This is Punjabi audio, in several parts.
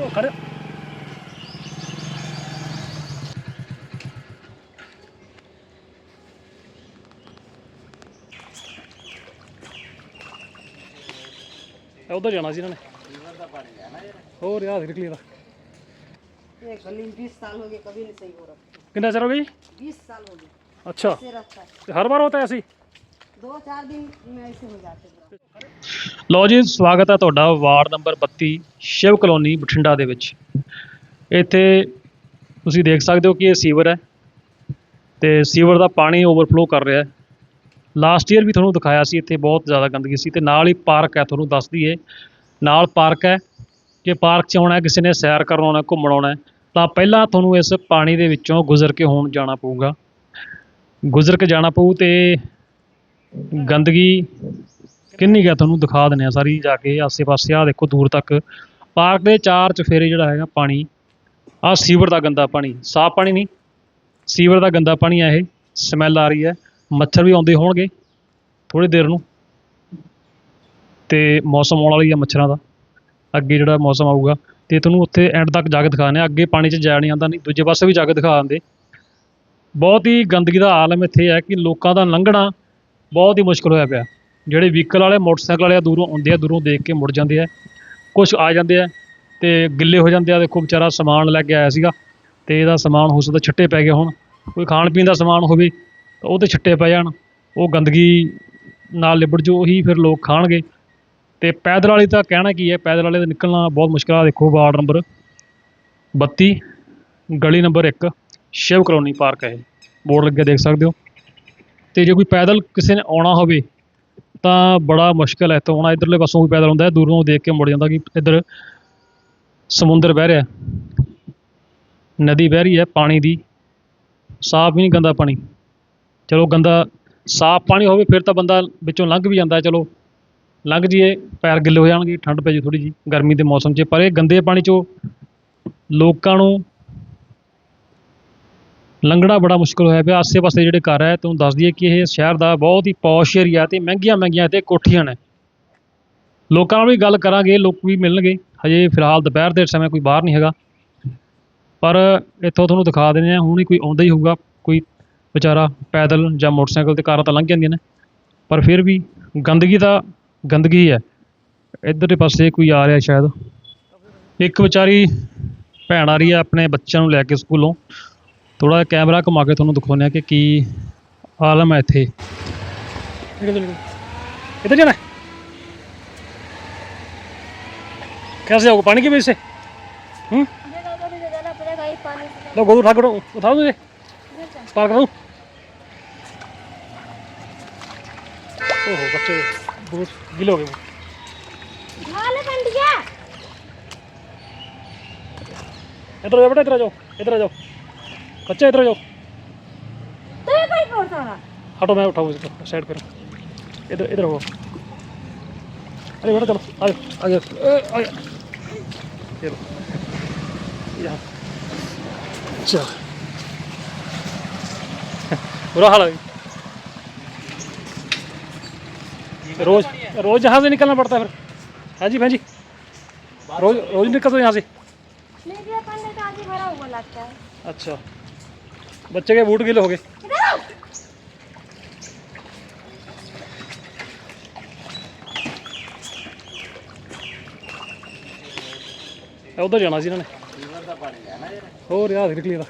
ਉਹ ਖੜੇ ਇਹ ਉਧਰ ਜਾਣਾ ਸੀ ਇਹਨਾਂ ਨੇ ਹੋਰ ਯਾਰ ਨਿਕਲੀ ਦਾ ये गली में बीस साल हो गए कभी नहीं सही हो रहा ਕਿੰਨਾ ਚਿਰ ਹੋ ਗਈ बीस साल हो गए ਅੱਛਾ ऐसे रहता है ਤੇ ਹਰ ਵਾਰ ਹੁੰਦਾ ਐਸੀ दो चार दिन में ऐसे हो जाते हैं ਲਓ ਜੀ ਸਵਾਗਤ ਹੈ ਤੁਹਾਡਾ ward number 32 Shiv colony Bathinda ਦੇ ਵਿੱਚ ਇੱਥੇ ਤੁਸੀਂ ਦੇਖ ਸਕਦੇ ਹੋ ਕਿ ਇਹ ਸੀਵਰ ਹੈ ਤੇ ਸੀਵਰ ਦਾ ਪਾਣੀ ਓਵਰਫਲੋ ਕਰ ਰਿਹਾ ਹੈ ਲਾਸਟ ਈਅਰ ਵੀ ਤੁਹਾਨੂੰ ਦਿਖਾਇਆ ਸੀ ਇੱਥੇ ਬਹੁਤ ਜ਼ਿਆਦਾ ਗੰਦਗੀ ਸੀ ਤੇ ਨਾਲ ਹੀ ਪਾਰਕ ਹੈ ਤੁਹਾਨੂੰ ਦੱਸ ਦਈਏ ਨਾਲ ਪਾਰਕ ਹੈ ਕਿ ਪਾਰਕ 'ਚ ਆਉਣਾ ਹੈ, ਕਿਸੇ ਨੇ ਸੈਰ ਕਰਨ ਆਉਣਾ ਘੁੰਮਣ ਆਉਣਾ ਹੈ, ਤਾਂ ਪਹਿਲਾਂ ਤੁਹਾਨੂੰ ਇਸ ਪਾਣੀ ਦੇ ਵਿੱਚੋਂ ਗੁਜ਼ਰ ਕੇ ਹੁਣ ਜਾਣਾ ਪਊਗਾ ਗੁਜ਼ਰ ਕੇ ਜਾਣਾ ਪਊ ਤੇ ਗੰਦਗੀ ਕਿੰਨੀ ਗਿਆ ਤੁਹਾਨੂੰ ਦਿਖਾ ਦਿੰਦੇ ਆ ਸਾਰੀ ਜਾ ਕੇ ਆਸੇ-ਪਾਸੇ ਆ ਦੇਖੋ ਦੂਰ ਤੱਕ। ਪਾਰਕ ਦੇ ਚਾਰ ਚਫੇਰੇ ਜਿਹੜਾ ਹੈਗਾ ਪਾਣੀ ਆ ਸੀਵਰ ਦਾ ਗੰਦਾ ਪਾਣੀ, ਸਾਫ਼ ਪਾਣੀ ਨਹੀਂ, ਸੀਵਰ ਦਾ ਗੰਦਾ ਪਾਣੀ ਆ ਇਹ, ਸਮੈਲ ਆ ਰਹੀ ਹੈ, ਮੱਛਰ ਵੀ ਆਉਂਦੇ ਹੋਣਗੇ ਥੋੜੀ ਦੇਰ ਨੂੰ। ਤੇ ਮੌਸਮ ਆਉਣ ਵਾਲੀ ਆ ਮੱਛਰਾਂ ਦਾ, ਅੱਗੇ ਜਿਹੜਾ ਮੌਸਮ ਆਊਗਾ, ਤੇ ਤੁਹਾਨੂੰ ਉੱਥੇ ਐਂਡ ਤੱਕ ਜਾ ਕੇ ਦਿਖਾਉਂਦੇ ਆ ਅੱਗੇ ਪਾਣੀ 'ਚ ਜਾ ਨਹੀਂ ਆਉਂਦਾ ਨਹੀਂ, ਦੂਜੇ ਪਾਸੇ ਵੀ ਜਾ ਕੇ ਦਿਖਾ ਦਿੰਦੇ। ਬਹੁਤ ਹੀ ਗੰਦਗੀ ਦਾ ਆਲਮ ਇੱਥੇ ਹੈ ਕਿ ਲੋਕਾਂ ਦਾ ਲੰਘਣਾ ਬਹੁਤ ਹੀ ਮੁਸ਼ਕਲ ਹੋਇਆ ਪਿਆ। ਜਿਹੜੇ ਵਹੀਕਲ ਵਾਲੇ, ਮੋਟਰਸਾਈਕਲ ਵਾਲੇ ਆ, ਦੂਰੋਂ ਆਉਂਦੇ ਆ, ਦੂਰੋਂ ਦੇਖ ਕੇ ਮੁੜ ਜਾਂਦੇ ਆ। ਕੁਝ ਆ ਜਾਂਦੇ ਆ ਤੇ ਗਿੱਲੇ ਹੋ ਜਾਂਦੇ ਆ। ਦੇਖੋ ਵਿਚਾਰਾ ਸਮਾਨ ਲੈ ਕੇ ਆਇਆ ਸੀਗਾ ਤੇ ਇਹਦਾ ਸਮਾਨ ਹੋ ਸਕਦਾ ਛਿੱਟੇ ਪੈ ਗਏ ਹੋਣ। ਕੋਈ ਖਾਣ ਪੀਣ ਦਾ ਸਮਾਨ ਹੋਵੇ ਤਾਂ ਉਹ ਉਹਦੇ ਛਿੱਟੇ ਪੈ ਜਾਣ। ਉਹ ਗੰਦਗੀ ਨਾਲ ਲਿਬੜ ਜੋ ਉਹੀ ਫਿਰ ਲੋਕ ਖਾਣਗੇ। ਤੇ ਪੈਦਲ ਵਾਲੀ ਤਾਂ ਕਹਿਣਾ ਕੀ ਹੈ, ਪੈਦਲ ਵਾਲੇ ਦਾ ਨਿਕਲਣਾ ਬਹੁਤ ਮੁਸ਼ਕਲ ਆ। ਦੇਖੋ ਵਾਰਡ ਨੰਬਰ 32 ਗਲੀ ਨੰਬਰ 1 ਸ਼ਿਵ ਕਲੋਨੀ ਪਾਰਕ ਹੈ ਬੋਰਡ ਲੱਗਿਆ ਦੇਖ ਸਕਦੇ ਹੋ। ਤੇ ਜੇ ਕੋਈ ਪੈਦਲ ਕਿਸੇ ਨੇ ਆਉਣਾ ਹੋਵੇ, ਤਾਂ ਬੜਾ ਮੁਸ਼ਕਲ ਹੈ, ਇੱਥੋਂ ਆਉਣਾ, ਇੱਧਰਲੇ ਪਾਸੋਂ ਕੋਈ ਪੈਦਲ ਆਉਂਦਾ ਹੈ, ਦੂਰੋਂ ਦੇਖ ਕੇ ਮੁੜ ਜਾਂਦਾ ਕਿ ਇੱਧਰ ਸਮੁੰਦਰ ਵਹਿ ਰਿਹਾ ਨਦੀ ਵਹਿ ਰਹੀ ਹੈ, ਪਾਣੀ ਦੀ, ਸਾਫ਼ ਵੀ ਨਹੀਂ ਗੰਦਾ ਪਾਣੀ। ਚਲੋ ਗੰਦਾ, ਸਾਫ਼ ਪਾਣੀ ਹੋਵੇ, ਫਿਰ ਤਾਂ ਬੰਦਾ ਵਿੱਚੋਂ ਲੰਘ ਵੀ ਜਾਂਦਾ ਚਲੋ। ਲੰਘ ਜੀਏ ਪੈਰ ਗਿੱਲੇ ਹੋ ਜਾਣਗੇ, ਠੰਡ ਪੈ ਜੀ ਥੋੜੀ ਜੀ ਗਰਮੀ ਦੇ ਮੌਸਮ 'ਚ, ਪਰ ਇਹ ਗੰਦੇ ਪਾਣੀ 'ਚੋਂ ਲੋਕਾਂ ਨੂੰ ਲੰਘਣਾ ਬੜਾ ਮੁਸ਼ਕਲ ਹੋਇਆ ਪਿਆ। ਆਸੇ-ਪਾਸੇ ਜਿਹੜੇ ਘਰ ਹੈ ਤੁਹਾਨੂੰ ਦੱਸ ਦਈਏ ਕਿ ਇਹ ਸ਼ਹਿਰ ਦਾ ਬਹੁਤ ਹੀ ਪੌਸ਼ ਏਰੀਆ ਤੇ ਮਹਿੰਗੀਆਂ ਮਹਿੰਗੀਆਂ ਤੇ ਕੋਠੀਆਂ ਨੇ। ਲੋਕਾਂ ਨਾਲ ਵੀ ਗੱਲ ਕਰਾਂਗੇ, ਲੋਕ ਵੀ ਮਿਲਣਗੇ। ਹਜੇ ਫਿਲਹਾਲ ਦੁਪਹਿਰ ਦੇ ਸਮੇਂ ਕੋਈ ਬਾਹਰ ਨਹੀਂ ਹੈਗਾ। ਪਰ ਇੱਥੋਂ ਤੁਹਾਨੂੰ ਦਿਖਾ ਦਿੰਦੇ ਹਾਂ, ਹੁਣ ਹੀ ਕੋਈ ਆਉਂਦਾ ਹੀ ਹੋਊਗਾ। ਕੋਈ ਵਿਚਾਰਾ ਪੈਦਲ ਜਾਂ ਮੋਟਰਸਾਈਕਲ ਤੇ ਕਾਰਾਂ ਤਾਂ ਲੰਘ ਜਾਂਦੀਆਂ ਨੇ। ਪਰ ਫਿਰ ਵੀ ਗੰਦਗੀ ਤਾਂ ਗੰਦਗੀ ਹੈ। ਇੱਧਰਲੇ ਪਾਸੇ ਕੋਈ ਆ ਰਿਹਾ ਸ਼ਾਇਦ। ਇੱਕ ਵਿਚਾਰੀ ਭੈਣ ਆ ਰਹੀ ਹੈ ਆਪਣੇ ਬੱਚਿਆਂ ਨੂੰ ਲੈ ਕੇ ਸਕੂਲੋਂ। ਥੋੜਾ ਕੈਮਰਾ ਘੁਮਾ ਕੇ ਤੁਹਾਨੂੰ ਦਿਖਾਉਂਦੇ ਆ ਕਿ ਕੀ ਆਲਮ ਹੈ ਇੱਥੇ इधर जाना है कैसे जाओगे पानी की वजह से हम्म मुझे तो भी जाना पड़ेगा ये पानी से लो गोद उठा करो उठाओ मुझे पार करो ओहो बच्चे बहुत गीले हो गए वो। हाल बन गया इधर आ जाओ बेटा इधर आ जाओ इधर आ जाओ बच्चे इधर जाओ। तो हटो मैं उठाऊँ इसको साइड करो। इधर इधर हो। अरे बेटा चलो आ जाओ आ जाओ आ जाओ ये लो। यहाँ। चल। बुरा हाल है रोज रोज यहाँ से निकलना पड़ता है फिर। हाँ जी भाई जी। रोज रोज निकलते हो यहाँ से। नहीं दिया पानी का आगे भरा हुआ लगता है। अच्छा। बच्चे के बूट गीले हो गए इधर आओ ਉਧਰ ਜਾਣਾ ਸੀ ਇਹਨਾਂ ਨੇ ਹੋਰ ਯਾਰ ਨਿਕਲੀ ਦਾ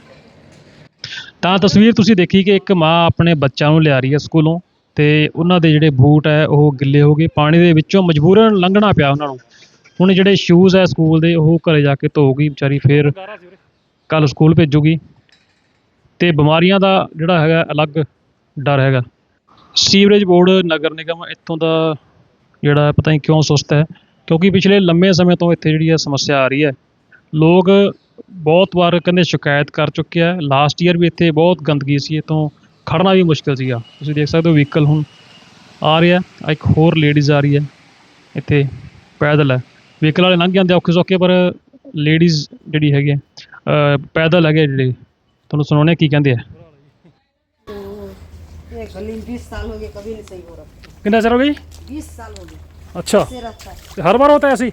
ਤਾਂ ਤਸਵੀਰ ਤੁਸੀਂ ਦੇਖੀ ਕਿ ਇੱਕ ਮਾਂ ਆਪਣੇ ਬੱਚਿਆਂ ਨੂੰ ਲਿਆ ਰਹੀ ਹੈ ਸਕੂਲੋਂ ਤੇ ਉਹਨਾਂ ਦੇ ਜਿਹੜੇ ਬੂਟ ਹੈ ਉਹ ਗਿੱਲੇ ਹੋ ਗਏ ਪਾਣੀ ਦੇ ਵਿੱਚੋਂ ਮਜਬੂਰਨ ਲੰਘਣਾ ਪਿਆ ਉਹਨਾਂ ਨੂੰ ਹੁਣ ਜਿਹੜੇ ਸ਼ੂਜ਼ ਹੈ ਸਕੂਲ ਦੇ ਉਹ ਘਰੇ ਜਾ ਕੇ ਧੋਊਗੀ ਵਿਚਾਰੀ ਫੇਰ ਕੱਲ ਸਕੂਲ ਭੇਜੂਗੀ ਤੇ ਬਿਮਾਰੀਆਂ ਦਾ ਜਿਹੜਾ ਹੈਗਾ ਅਲੱਗ ਡਰ ਹੈਗਾ। ਸੀਵਰੇਜ ਬੋਰਡ ਨਗਰ ਨਿਗਮ ਇੱਥੋਂ ਦਾ ਜਿਹੜਾ ਪਤਾ ਨਹੀਂ ਕਿਉਂ ਸੁਸਤ ਹੈ ਕਿਉਂਕਿ ਪਿਛਲੇ ਲੰਮੇ ਸਮੇਂ ਤੋਂ ਇੱਥੇ ਜਿਹੜੀ ਹੈ ਸਮੱਸਿਆ ਆ ਰਹੀ ਹੈ। ਲੋਕ ਬਹੁਤ ਵਾਰ ਕਹਿੰਦੇ ਸ਼ਿਕਾਇਤ ਕਰ ਚੁੱਕੇ ਆ। ਲਾਸਟ ਈਅਰ ਵੀ ਇੱਥੇ ਬਹੁਤ ਗੰਦਗੀ ਸੀ ਇੱਥੋਂ ਖੜਨਾ ਵੀ ਮੁਸ਼ਕਿਲ ਸੀਗਾ। ਤੁਸੀਂ ਦੇਖ ਸਕਦੇ ਹੋ ਵਹੀਕਲ ਹੁਣ ਆ ਰਿਹਾ ਇੱਕ ਹੋਰ ਲੇਡੀਜ਼ ਆ ਰਹੀ ਹੈ ਇੱਥੇ ਪੈਦਲ ਹੈ। ਵਹੀਕਲ ਵਾਲੇ ਲੰਘ ਜਾਂਦੇ ਔਖੇ ਸੌਖੇ ਪਰ ਲੇਡੀਜ਼ ਜਿਹੜੀ ਹੈਗੀ ਹੈ, ਪੈਦਲ ਹੈਗੇ ਜਿਹੜੇ। ਤੁਹਾਨੂੰ ਸੁਣਾਉਣੇ ਕੀ ਕਹਿੰਦੇ ਆ ये गली में बीस साल हो गए कभी नहीं सही हो रहा ਕਿੰਨਾ ਚਿਰ ਹੋ ਗਈ बीस साल हो गए ਅੱਛਾ ऐसे रहता है ਤੇ ਹਰ ਵਾਰ ਹੁੰਦਾ ਐਸੀ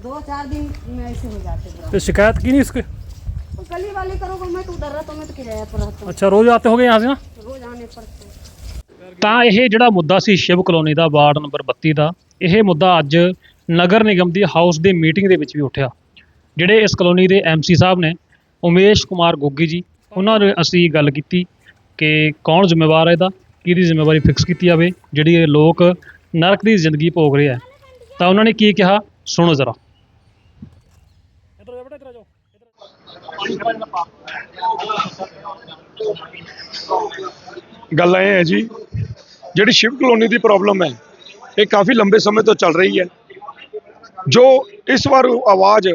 दो चार दिन में ऐसे हो जाते बुरा तो शिकायत की नहीं इसके तो गली वाले करोगे मैं तो उधर रहता हूँ मैं तो किराया पर रहता हूँ अच्छा रोज आते होगे यहाँ से ना रोज आने पड़ते ਤਾਂ ਇਹ ਜਿਹੜਾ ਮੁੱਦਾ ਸੀ ਸ਼ਿਵ ਕਲੋਨੀ ਦਾ ਵਾਰਡ ਨੰਬਰ 32 ਦਾ ਇਹ ਮੁੱਦਾ ਅੱਜ ਨਗਰ ਨਿਗਮ ਦੀ ਹਾਊਸ ਦੇ ਮੀਟਿੰਗ ਦੇ ਵਿੱਚ ਵੀ ਉੱਠਿਆ ਜਿਹੜੇ ਇਸ ਕਲੋਨੀ ਦੇ ਐਮਸੀ ਸਾਹਿਬ ਨੇ ਉਮੇਸ਼ ਕੁਮਾਰ ਗੋਗੀ ਜੀ ਉਹਨਾਂ ਨੇ ਅਸੀਂ ਗੱਲ ਕੀਤੀ ਕਿ ਕੌਣ ਜ਼ਿੰਮੇਵਾਰ ਹੈ ਇਹਦਾ, ਕਿਹਦੀ ਜ਼ਿੰਮੇਵਾਰੀ ਫਿਕਸ ਕੀਤੀ ਜਾਵੇ, ਜਿਹੜੀ ਇਹ ਲੋਕ ਨਰਕ ਦੀ ਜ਼ਿੰਦਗੀ ਭੋਗ ਰਹੇ ਆ। ਤਾਂ ਉਹਨਾਂ ਨੇ ਕੀ ਕਿਹਾ? ਸੁਣੋ ਜ਼ਰਾ। ਗੱਲ ਇਹ ਹੈ ਜੀ, ਜਿਹੜੀ ਸ਼ਿਵ ਕਲੋਨੀ ਦੀ ਪ੍ਰੋਬਲਮ ਹੈ, ਇਹ ਕਾਫੀ ਲੰਬੇ ਸਮੇਂ ਤੋਂ ਚੱਲ ਰਹੀ ਹੈ। ਜੋ ਇਸ ਵਾਰ ਆਵਾਜ਼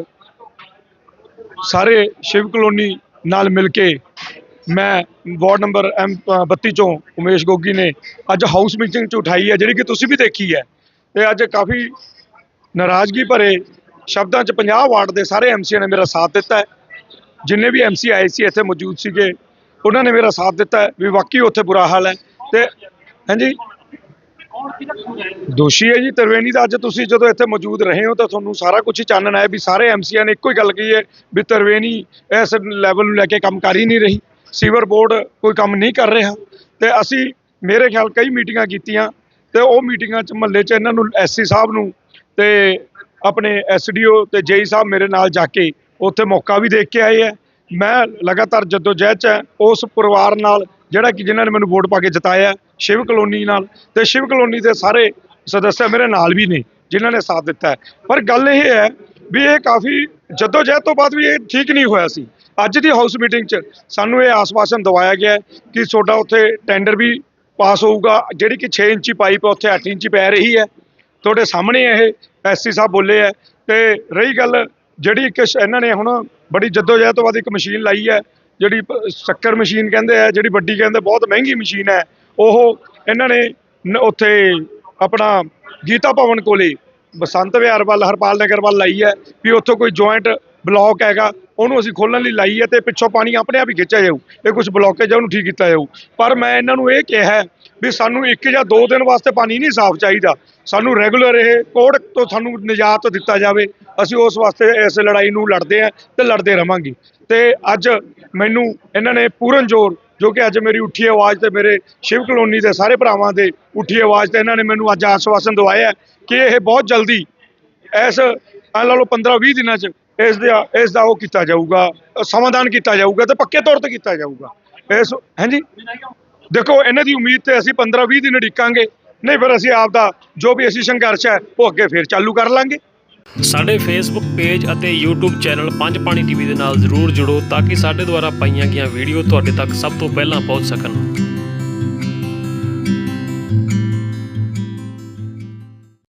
ਸਾਰੇ ਸ਼ਿਵ ਕਲੋਨੀ ਨਾਲ ਮਿਲ ਕੇ ਮੈਂ ਵਾਰਡ ਨੰਬਰ ਐਮ 32 ਚੋਂ ਉਮੇਸ਼ ਗੋਗੀ ਨੇ ਅੱਜ ਹਾਊਸ ਮੀਟਿੰਗ ਚ ਉਠਾਈ ਹੈ, ਜਿਹੜੀ ਕਿ ਤੁਸੀਂ ਵੀ ਦੇਖੀ ਹੈ। ਤੇ ਅੱਜ ਕਾਫੀ ਨਾਰਾਜ਼ਗੀ ਭਰੇ ਸ਼ਬਦਾਂ ਚ 50 ਵਾਰਡ ਦੇ ਸਾਰੇ ਐਮਸੀਆਂ ਨੇ ਮੇਰਾ ਸਾਥ ਦਿੱਤਾ ਜਿੰਨੇ ਵੀ ਐਮਸੀ ਆਏ ਸੀ, ਇੱਥੇ ਮੌਜੂਦ ਸੀਗੇ, ਉਹਨਾਂ ਨੇ ਮੇਰਾ ਸਾਥ ਦਿੱਤਾ ਵੀ ਵਾਕਈ ਉੱਥੇ ਬੁਰਾ ਹਾਲ ਹੈ। ਤੇ ਹਾਂਜੀ? ਦੋਸ਼ੀ ਹੈ ਜੀ ਤਰਵੇਨੀ ਦਾ ਅੱਜ ਤੁਸੀਂ ਜਦੋਂ ਇੱਥੇ ਮੌਜੂਦ ਰਹੇ ਹੋ ਤਾਂ ਤੁਹਾਨੂੰ ਸਾਰਾ ਕੁਝ ਹੀ ਚਾਨਣ ਆਇਆ ਵੀ ਸਾਰੇ ਐਮਸੀਆਂ ਨੇ ਇੱਕੋ ਹੀ ਗੱਲ ਕਹੀ ਹੈ ਵੀ ਤਰਵੇਨੀ ਇਸ ਲੈਵਲ ਨੂੰ ਲੈ ਕੇ ਕੰਮ ਕਰ ਹੀ ਨਹੀਂ ਰਹੀ। ਸੀਵਰ ਬੋਰਡ ਕੋਈ ਕੰਮ ਨਹੀਂ ਕਰ ਰਿਹਾ ਤੇ ਅਸੀਂ ਮੇਰੇ ਖਿਆਲ ਕਈ ਮੀਟਿੰਗਾਂ ਕੀਤੀਆਂ ਤੇ ਉਹ ਮੀਟਿੰਗਾਂ 'ਚ ਮਹੱਲੇ 'ਚ ਇਹਨਾਂ ਨੂੰ ਐਸਸੀ ਸਾਹਿਬ ਨੂੰ ਤੇ ਆਪਣੇ ਐਸਡੀਓ ਤੇ ਜੇਈ ਸਾਹਿਬ ਮੇਰੇ ਨਾਲ ਜਾ ਕੇ ਉੱਥੇ ਮੌਕਾ ਵੀ ਦੇਖ ਕੇ ਆਏ ਹੈ ਮੈਂ ਲਗਾਤਾਰ ਜਦੋਂ ਜਦੋਜਹਿਦ 'ਚ ਹੈ, ਉਸ ਪਰਿਵਾਰ ਨਾਲ ਜਿਹੜਾ ਕਿ ਜਿਨ੍ਹਾਂ ਨੇ ਮੈਨੂੰ ਵੋਟ ਪਾ ਕੇ ਜਿਤਾਇਆ, ਸ਼ਿਵ ਕਲੋਨੀ ਨਾਲ ਤੇ ਸ਼ਿਵ ਕਲੋਨੀ ਦੇ ਸਾਰੇ ਸਦੱਸਿਆ ਮੇਰੇ ਨਾਲ ਵੀ ਨੇ, ਜਿਨ੍ਹਾਂ ਨੇ ਸਾਥ ਦਿੱਤਾ। ਹੈ ਪਰ ਗੱਲ ਇਹ ਹੈ ਵੀ ਇਹ ਕਾਫੀ ਜਦੋਂ ਜਹਿਦ ਤੋਂ ਬਾਅਦ ਵੀ ਇਹ ਠੀਕ ਨਹੀਂ ਹੋਇਆ ਸੀ। ਅੱਜ ਦੀ ਹਾਊਸ ਮੀਟਿੰਗ 'ਚ ਸਾਨੂੰ ਇਹ ਆਸਵਾਸ਼ਨ ਦਵਾਇਆ ਗਿਆ ਕਿ ਤੁਹਾਡਾ ਉੱਥੇ ਟੈਂਡਰ ਵੀ ਪਾਸ ਹੋਊਗਾ, ਜਿਹੜੀ ਕਿ 6 ਇੰਚੀ ਪਾਈਪ ਉੱਥੇ 8 ਇੰਚੀ ਪੈ ਰਹੀ ਹੈ। ਤੁਹਾਡੇ ਸਾਹਮਣੇ ਇਹ ਐਸਸੀ ਸਾਹਿਬ ਬੋਲੇ ਹੈ ਤੇ ਰਹੀ ਗੱਲ ਜਿਹੜੀ ਕਿ ਇਹਨਾਂ ਨੇ ਹੁਣ ਬੜੀ ਜਦੋਜਹਿਦ ਤੋਂ ਬਾਅਦ ਇੱਕ ਮਸ਼ੀਨ ਲਾਈ ਹੈ, ਜਿਹੜੀ ਸ਼ੱਕਰ ਮਸ਼ੀਨ ਕਹਿੰਦੇ ਆ, ਜਿਹੜੀ ਵੱਡੀ ਕਹਿੰਦੇ ਬਹੁਤ ਮਹਿੰਗੀ ਮਸ਼ੀਨ ਹੈ, ਉਹ ਇਹਨਾਂ ਨੇ ਉੱਥੇ ਆਪਣਾ ਗੀਤਾ ਭਵਨ ਕੋਲੇ ਬਸੰਤ ਵਿਹਾਰ ਵੱਲ, ਹਰਪਾਲ ਨਗਰ ਵੱਲ ਲਾਈ ਹੈ ਵੀ ਉੱਥੋਂ ਕੋਈ ਜੁਆਇੰਟ ਬਲੌਕ ਹੈਗਾ, ਉਹਨੂੰ ਅਸੀਂ ਖੋਲਣ ਲਈ ਲਾਈ ਹੈ ਤੇ ਪਿੱਛੋਂ ਪਾਣੀ ਆਪਣੇ ਆਪ ਹੀ ਖਿੱਚਿਆ ਜਾਊ, ਇਹ ਕੁਝ ਬਲੌਕੇਜ ਹੈ, ਉਹਨੂੰ ਠੀਕ ਕੀਤਾ ਜਾਊ। ਪਰ ਮੈਂ ਇਹਨਾਂ ਨੂੰ ਇਹ ਕਿਹਾ ਵੀ ਸਾਨੂੰ ਇੱਕ ਜਾਂ ਦੋ ਦਿਨ ਵਾਸਤੇ ਪਾਣੀ ਨਹੀਂ ਸਾਫ਼ ਚਾਹੀਦਾ। ਸਾਨੂੰ ਰੈਗੂਲਰ ਇਹ ਕੋੜ ਤੋਂ ਸਾਨੂੰ ਨਿਜਾਤ ਦਿੱਤਾ ਜਾਵੇ। ਅਸੀਂ ਉਸ ਵਾਸਤੇ ਇਸ ਲੜਾਈ ਨੂੰ ਲੜਦੇ ਹਾਂ ਤੇ ਲੜਦੇ ਰਵਾਂਗੇ। ਤੇ ਅੱਜ ਮੈਨੂੰ ਇਹਨਾਂ ਨੇ ਪੂਰਨ ਜ਼ੋਰ, ਜੋ ਕਿ ਅੱਜ ਮੇਰੀ ਉੱਠੀ ਆਵਾਜ਼ ਤੇ ਮੇਰੇ ਸ਼ਿਵ ਕਲੋਨੀ ਦੇ ਸਾਰੇ ਭਰਾਵਾਂ ਦੇ ਉੱਠੀ ਆਵਾਜ਼ ਤੇ ਇਹਨਾਂ ਨੇ ਮੈਨੂੰ ਅੱਜ ਆਸ਼ਵਾਸਨ ਦਵਾਇਆ ਕਿ ਇਹ ਬਹੁਤ ਜਲਦੀ ਇਸ ਆ ਲਾ ਲਓ 15 20 ਦਿਨਾਂ ਚ ਇਸ ਦਾ ਇਸ ਦਾ ਉਹ ਕੀਤਾ ਜਾਊਗਾ ਸਮਾਧਾਨ ਕੀਤਾ ਜਾਊਗਾ ਤੇ ਪੱਕੇ ਤੌਰ ਤੇ ਕੀਤਾ ਜਾਊਗਾ। ਇਸ ਹਾਂਜੀ? ਦੇਖੋ, ਇਹਨਾਂ ਦੀ ਉਮੀਦ ਤੇ ਅਸੀਂ 15 20 ਦਿਨ ਉਡੀਕਾਂਗੇ। ਨਹੀਂ, ਫਿਰ ਅਸੀਂ ਆਪ ਦਾ ਜੋ ਵੀ ਅਸੀਂ ਸੰਘਰਸ਼ ਹੈ, ਉਹ ਅੱਗੇ ਫਿਰ ਚਾਲੂ ਕਰ ਲਾਂਗੇ। ਸਾਡੇ ਫੇਸਬੁੱਕ ਪੇਜ ਅਤੇ YouTube channel Panj Pani TV ਦੇ ਨਾਲ ਜ਼ਰੂਰ ਜੁੜੋ ਤਾਂ ਕਿ ਸਾਡੇ ਦੁਆਰਾ ਪਾਈਆਂ ਗਈਆਂ ਵੀਡੀਓ ਤੁਹਾਡੇ ਤੱਕ ਸਭ ਤੋਂ ਪਹਿਲਾਂ ਪਹੁੰਚ ਸਕਣ।